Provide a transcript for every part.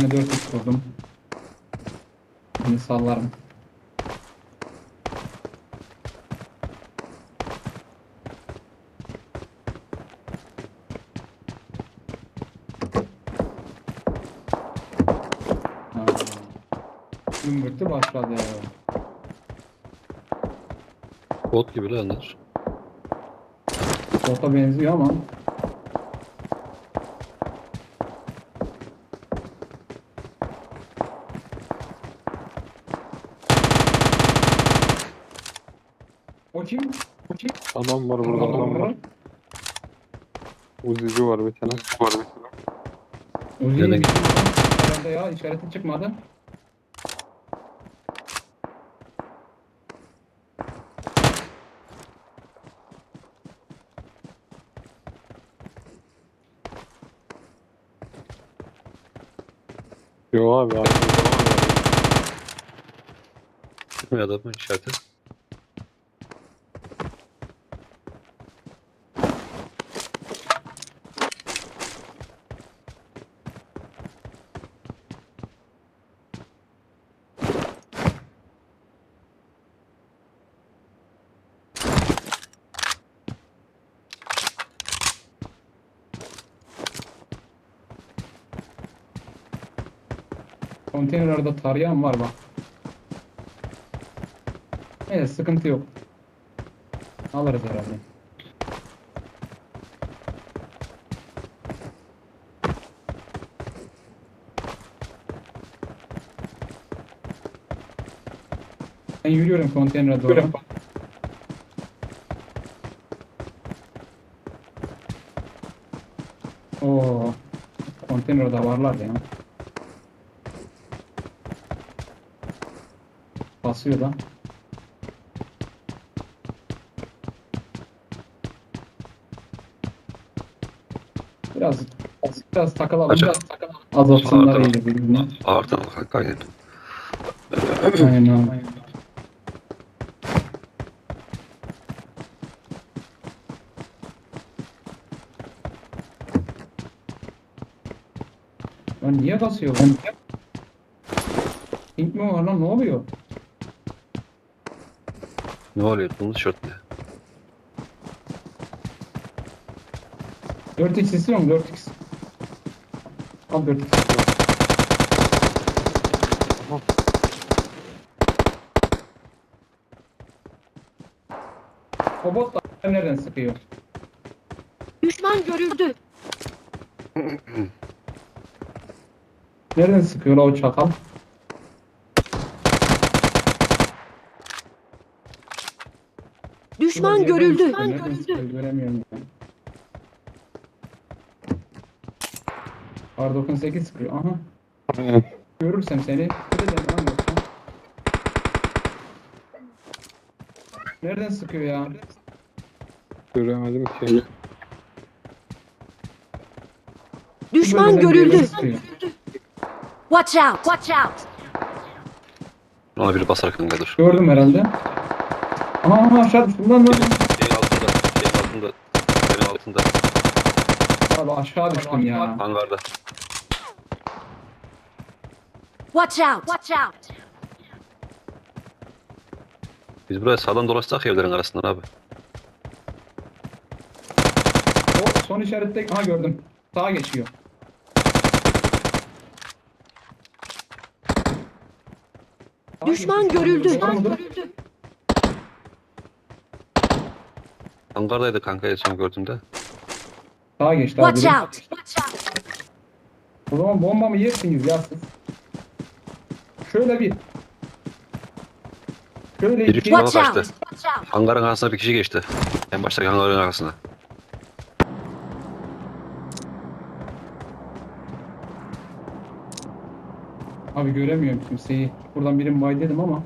tane 4 vurdum. Şimdi sallarım. Gümbürtü başladı. Bot gibi lan onlar. Bota benziyor ama. O kim? Adam var burada adam var. Uzici var bir tane. Var bir tane. Uzi'yi Nereden bitirdim. Herhalde ya işareti çıkmadı. Yo abi abi. Çıkmıyor adamın işareti. Konteynerlarda tarayan var bak. Evet sıkıntı yok. Alırız herhalde. Ben yürüyorum konteynere doğru. Oo, konteynerde varlar ya. Basıyor da. Biraz biraz takalım. Acaba- Biraz takalım. Azaltsınlar iyice birbirini. Ağırdan kanka aynen. Aynen. Lan niye basıyor lan? Pink mi var lan ne oluyor? Ne oluyor? Bunun tişörtle. 4x istiyor mu 4x? Al 4x. O bot da nereden sıkıyor? Düşman görüldü. Nereden sıkıyor o çakal? Düşman görüldü. Düşman sıkıyor? görüldü. R98 sıkıyor. Aha. Görürsem seni. Nereden sıkıyor ya? Göremedim ki. Düşman görüldü. Watch out. Watch out. Ona biri basar kanka dur. Gördüm herhalde. Aha aşağı düştüm lan lan. Şeyin altında. Şeyin altında. Şeyin altında. Abi aşağı düştüm ya. Hangarda. Watch out. Watch out. Biz buraya sağdan dolaşsak evlerin arasından abi. O son işarette aha gördüm. Sağa geçiyor. Sağa Düşman geçiyor. görüldü. Düşman mudur? görüldü. Hangardaydı kanka en son gördüğümde. Sağa geçti abi. Watch biri. out. Watch out. O zaman bomba mı yersiniz ya siz? Şöyle bir. Şöyle Biri iki. Yola Watch out. Watch out. Hangarın arasına bir kişi geçti. En baştaki hangarın arasına. Abi göremiyorum kimseyi. Buradan birim bay dedim ama.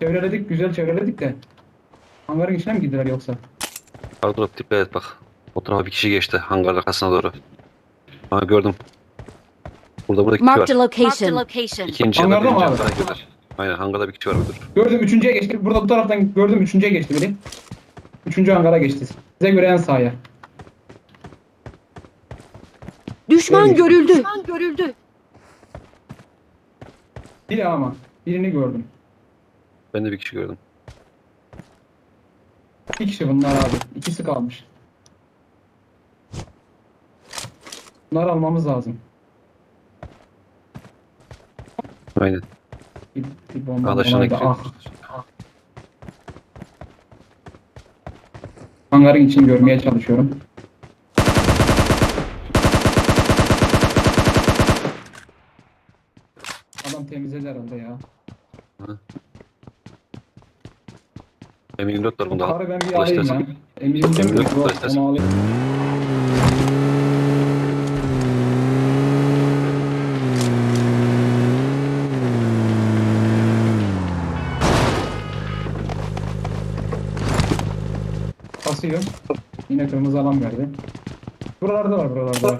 Çevreledik, güzel çevreledik de. Hangarın içine mi girdiler yoksa? Pardon dikkat et bak. O tarafa bir kişi geçti hangarın arkasına doğru. Ha gördüm. Burada burada iki var. Marked a location. location. İkinci ya da Hangarda mı birinci abi? girdiler. Aynen hangarda bir kişi var müdür. Gördüm üçüncüye geçti. Burada bu taraftan gördüm üçüncüye geçti biri. Üçüncü hangara geçti. Size göre en sağa. Düşman Görmüş. görüldü. Düşman görüldü. Biri ama. Birini gördüm. Ben de bir kişi gördüm. İki kişi bunlar abi. İkisi kalmış. Bunları almamız lazım. Aynen. Bir, bir bomba Arkadaşına olaydı. gidiyor. Ah. Hangarın için görmeye çalışıyorum. Adam temizledi herhalde ya. M24 var bunda. Karı ben bir Al alayım de yok, istersen. onu alayım. Basıyor. Yine kırmızı alan verdi. Buralarda var buralarda var.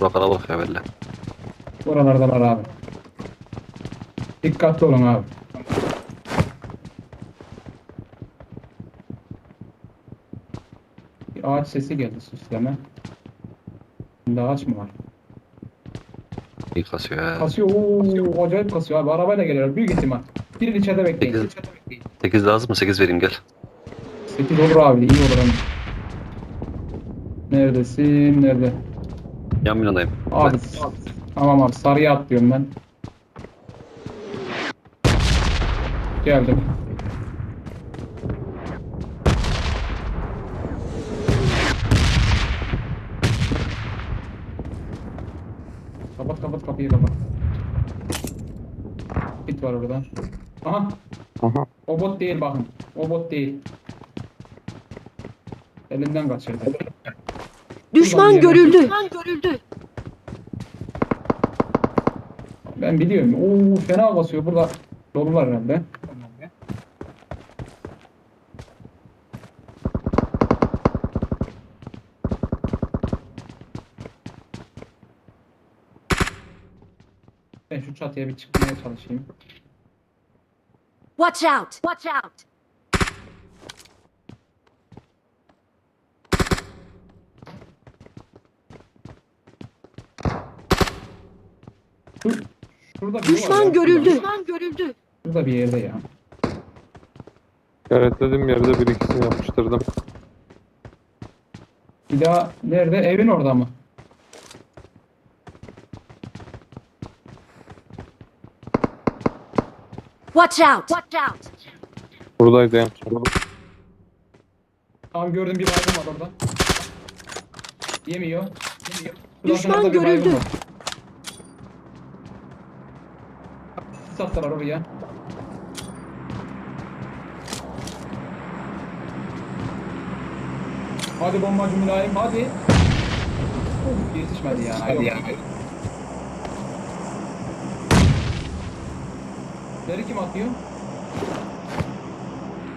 Bura kalabalık ya belli. Buralardalar abi. Dikkatli olun abi. Ağaç sesi geldi süsleme. Şimdi ağaç mı var? İyi kasıyor ya. Kasıyor. Oo, acayip kasıyor abi. Arabayla geliyor. Büyük ihtimal. Birin içeride bekleyin. Sekiz. İçeride bekleyin. 8 lazım mı? 8 vereyim gel. 8 olur abi. iyi olur hem. Neredesin? Nerede? Yan binadayım. Abi. Tamam abi. Sarıya atlıyorum ben. Geldim. Kapat kapat kapıyı kapat. Bit var orada. Aha. Aha. O bot değil bakın. O bot değil. Elinden kaçırdı. Düşman görüldü. Düşman görüldü. Ben biliyorum. Oo fena basıyor. Burada dolular herhalde. Ben şu çatıya bir çıkmaya çalışayım. Watch out. Watch out. Şu, şurada biri var ya, Düşman şurada. görüldü. Düşman görüldü. Şurada bir yerde ya. İşaretlediğim yerde bir ikisini yapıştırdım. Bir daha nerede? Evin orada mı? Watch out. Watch out. Buradaydı en son. Tamam gördüm bir baygın var orada. Yemiyor. Yemiyor. Düşman kenarda bir baygın görüldü. var. Sattılar oraya. Hadi bombacı mülayim hadi. Yetişmedi ya. Hadi ya. Nereye kim atıyor?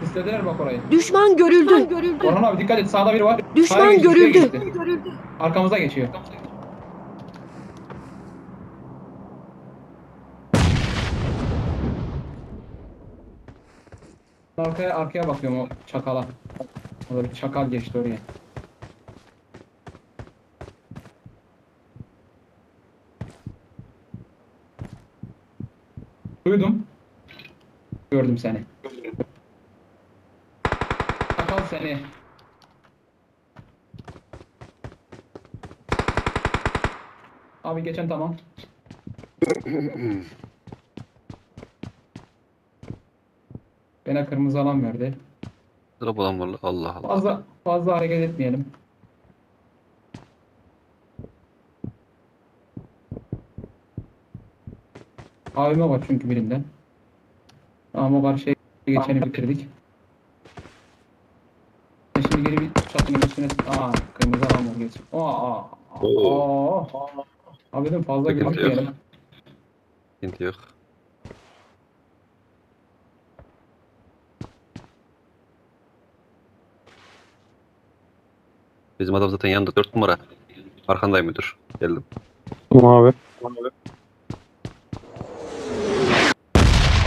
İstediler bak orayı. Düşman görüldü. Düşman görüldü. Orhan abi dikkat et sağda biri var. Sağa Düşman geçti, şuraya görüldü. geçti. Görüldü. Arkamıza geçiyor. Arkaya arkaya bakıyorum o çakala. Orada bir çakal geçti oraya. Duydum. Gördüm seni. Çakal seni. Abi geçen tamam. Bana kırmızı alan verdi. Sıra bulan var. Allah Allah. Fazla fazla hareket etmeyelim. AVM var çünkü birinde. Tamam o karşıya geçeni bitirdik. Şimdi geri bir çatının üstüne... Aa kırmızı alan var geç. Aa aa. Oo. Abi dedim fazla Sıkıntı yok. gülükmeyelim. Hint yok. Bizim adam zaten yanında 4 numara. Arkandayım müdür. Geldim. Tamam abi.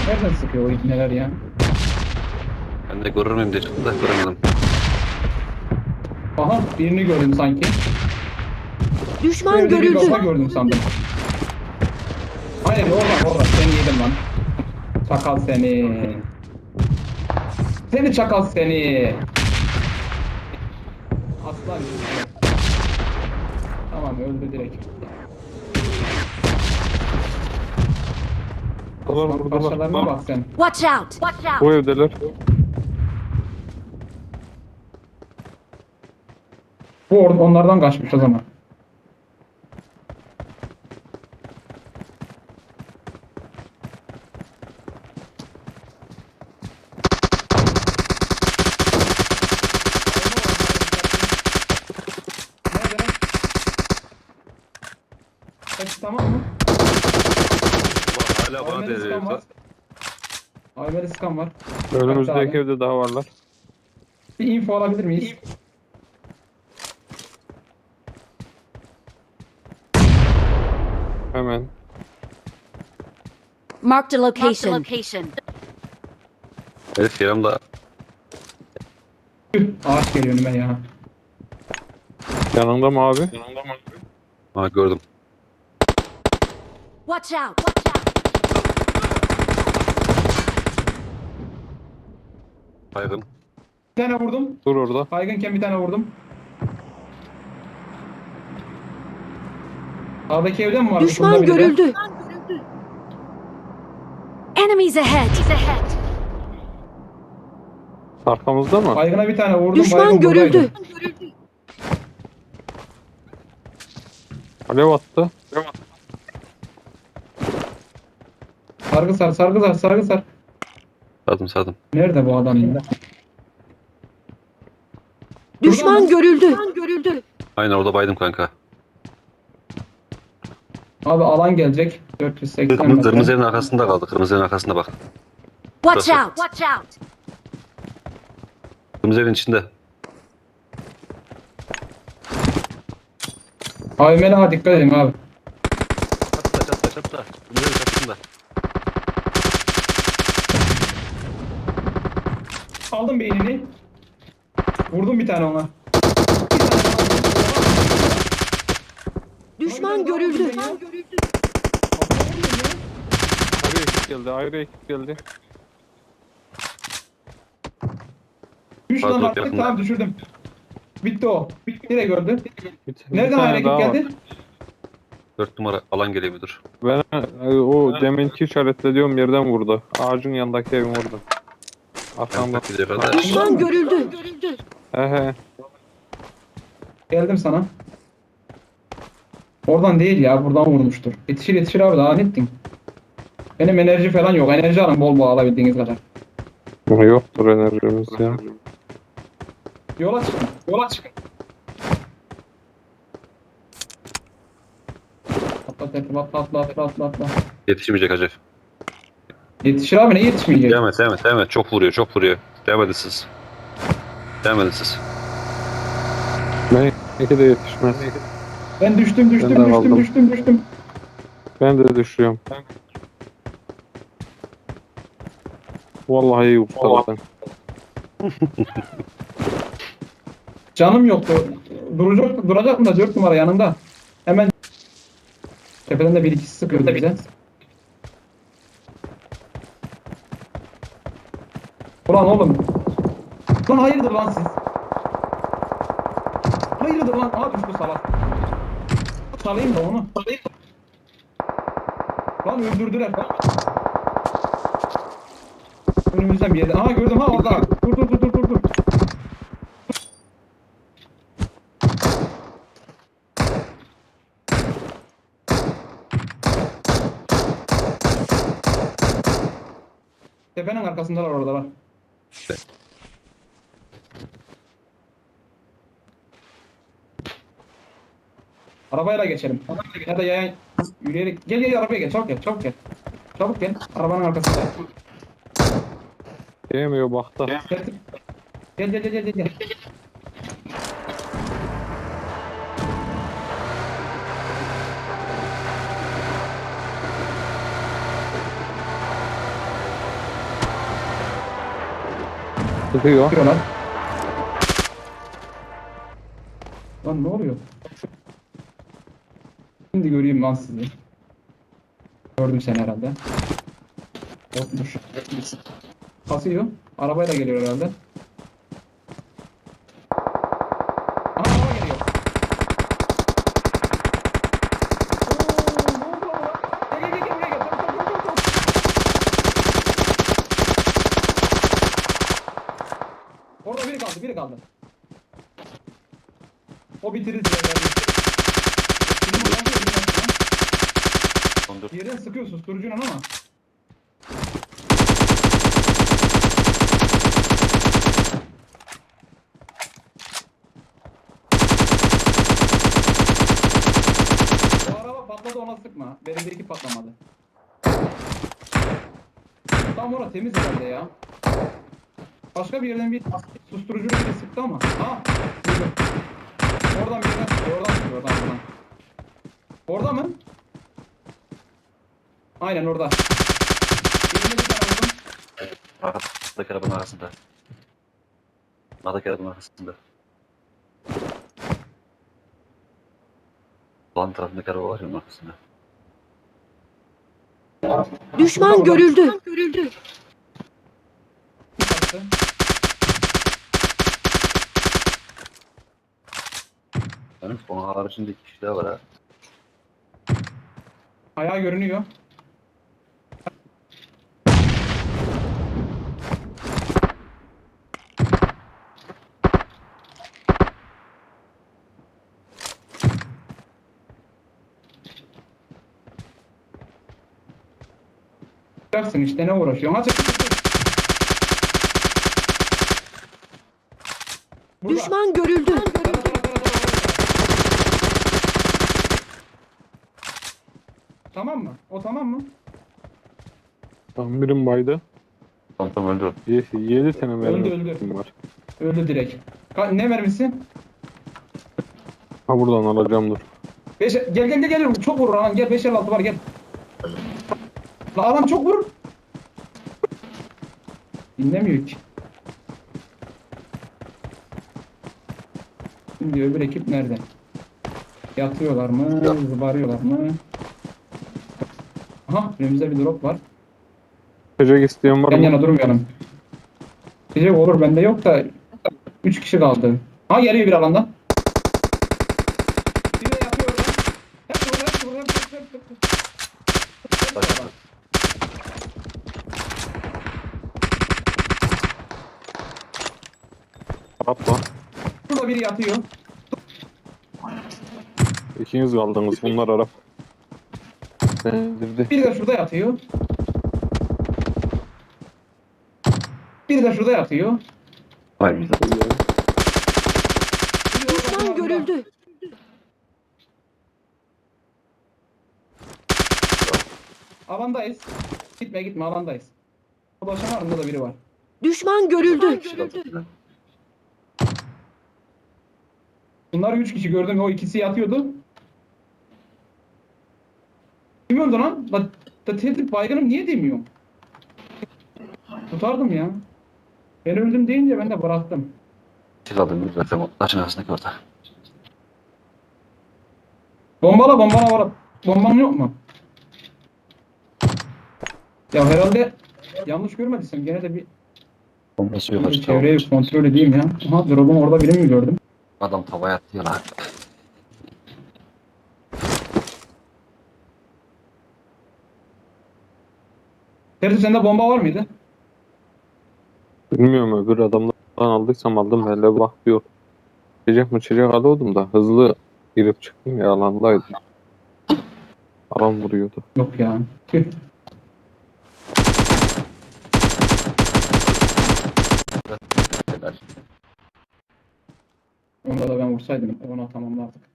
Nereden sıkıyor o ibneler ya? Ben de görür müyüm diye çıktım da göremedim. Aha birini gördüm sanki. Düşman Böyle bir görüldü. kafa gördüm sandım. Hayır orada orada seni yedim lan. Çakal seni. Seni çakal seni. Aslan. Tamam öldü direkt. Buradalar buradalar. Parçalarına bak sen. Watch out! Watch out! Bu evdeler. Bu or- onlardan kaçmış o zaman. Nerede lan? Hepsi tamam mı? Bak, hala bana Aymeri deniyor. skan var. Aymeri skan var. Önümüzdeki evde daha varlar. Bir info alabilir miyiz? Hemen. Marked a location. location. Herif yanımda. Tüh, Ağaç geliyor önüme ya. Yanında mı abi? Yanında mı abi? Ha gördüm. Watch out! Watch out! Baygın. Bir tane vurdum. Dur orada. Baygınken bir tane vurdum. Sağdaki evde mi var? Düşman görüldü. Enemies ahead. ahead. Arkamızda mı? Baygına bir tane vurdum. Düşman baygın buradaydı. görüldü. Alev attı. Sargı sar, sargı sar, sargı sar. Sadım sadım. Nerede bu adam ya? Düşman görüldü. görüldü. Aynen orada baydım kanka. Abi alan gelecek. 480 Kırmızı, metre. kırmızı evin arkasında kaldı. Kırmızı evin arkasında bak. Watch Burası. out! Watch out! Kırmızı evin içinde. AVM'le ha dikkat edin abi. Çatla çatla çatla. Kırmızı evin. Aldım beynini. Vurdum bir tane ona. Bir tane daha vurdum. Düşman görüldü. Vuruyor ya. Ayrı ekip geldi. Ayrı ekip geldi. Düş lan Pardon, artık yakında. tamam düşürdüm. Bitti o. Bitti de gördü. Bir, bir Nereden tane ayrı ekip daha var. geldi? 4 numara alan müdür. Ben e, o deminki işaretlediğim yerden vurdu. Ağacın yanındaki evin vurdu. Arkamda. Düşman görüldü. He he. Geldim sana. Oradan değil ya buradan vurmuştur. Yetişir yetişir abi daha ne ettin? Benim enerji falan yok. Enerji alın bol bol alabildiğiniz kadar. Yoktur enerjimiz ya. Yola çıkın. Yola çıkın. Atla atla atla atla atla atla. Yetişmeyecek Hacı. Yetişir abi ne yetişmeyecek? Devam et devam et devam et. Çok vuruyor çok vuruyor. Devam edin siz. Devam edin siz. Ben iki de yetişmez. Ben düştüm düştüm Ben de düştüm aldım. düştüm düştüm. Ben de düşüyorum. Vallahi iyi ustaladın. Canım yoktu. Duracak, duracaktım da 4 numara yanında. Hemen tepeden de bir ikisi sıkıyordu bize. Ulan oğlum. Lan hayırdır lan siz? Hayırdır lan? Aa düştü salak. Salayım da onu. Salayım. Lan öldürdüler. Önümüzden bir yerde. Aha gördüm ha orada. Dur dur dur dur dur. dur. Tepenin arkasındalar oradalar. Arabayla geçelim. Ya da yayan yürüyerek. Gel gel arabaya gel. Çabuk gel. Çabuk gel. Çabuk gel. Arabanın arkasında. Yemiyor bakta. Gel gel gel gel gel. Sıkıyor. Yapıyorlar. Lan ne oluyor? Şimdi göreyim lan sizi. Gördüm seni herhalde. Yokmuş. Kasıyor. Arabayla geliyor herhalde. Aha araba geliyor. Oo, ne oldu lan buna? Gel gel gel buraya gel. Çabuk, çabuk, çabuk, çabuk. Orada biri kaldı. O bitirir diye bir yerden sıkıyor susturucuyla ama. Araba patladı ona sıkma. Benimdeki patlamadı. Tam orası temiz herhalde ya. Başka bir yerden bir susturucu biri sıktı ama. Ha. Duydum. Oradan bir yerden. Oradan. Oradan oradan. Orada mı? Aynen orada. Birine bir tane vurdum. Arkadaki arabanın arkasında. Arkadaki arabanın arkasında. Lan tarafındaki araba var ya onun arkasında. Düşman görüldü. Görüldü. Taktı. Benim onun haricinde iki kişi daha var ha. Ayağı görünüyor. Yapacaksın işte ne uğraşıyorsun? Hadi. Düşman görüldü. Tamam mı? O tamam mı? Tam birim baydı. Tamam tamam öldü. 7 tane mermi öldü. var. Öldü direkt. Ka- ne mermisi? Ha buradan alacağım dur. Beş, gel gel gel gel çok vurur alan gel 5 altı var gel. La adam çok vurur. Dinlemiyor ki. Şimdi öbür ekip nerede? Yatıyorlar mı? Zıbarıyorlar mı? Aha önümüzde bir drop var. Çocuk isteyen var Yan mı? yana durmayalım. Diyecek olur bende yok da 3 kişi kaldı. Ha geliyor bir alanda. Biri de yapıyor orada. Hep burada hep burada hep burada, hep burada. Hep burada. Arap var. Burada biri yatıyor. İkiniz kaldınız. Bunlar Arap. Sendirdi. Biri de şurada yatıyor. Biri de şurada yatıyor. De orada Düşman görüldü. Alandayız. Gitme gitme alandayız. O başın arında da biri var. Düşman görüldü. Bunlar 3 kişi gördüm o ikisi yatıyordu. Kim öldü lan? La, da tehdit baygınım niye demiyorum? Tutardım ya. Ben öldüm deyince ben de bıraktım. Kişi kaldı. Zaten taşın arasındaki orada. Bombala bombala var. Bomban yok mu? Ya herhalde yanlış görmediysem gene de bir Bombası yok açık. çevreyi kontrol edeyim ya. Aha drop'un orada birini mi gördüm? Adam tavaya atıyor lan. Terzi sende bomba var mıydı? Bilmiyorum öbür adamdan aldıysam aldım. Hele bak yok. Çiçek mi çiçek alıyordum da hızlı girip çıktım ya alandaydım. Aram vuruyordu. Yok ya. Tüh. Onda da ben vursaydım ona tamamlardık.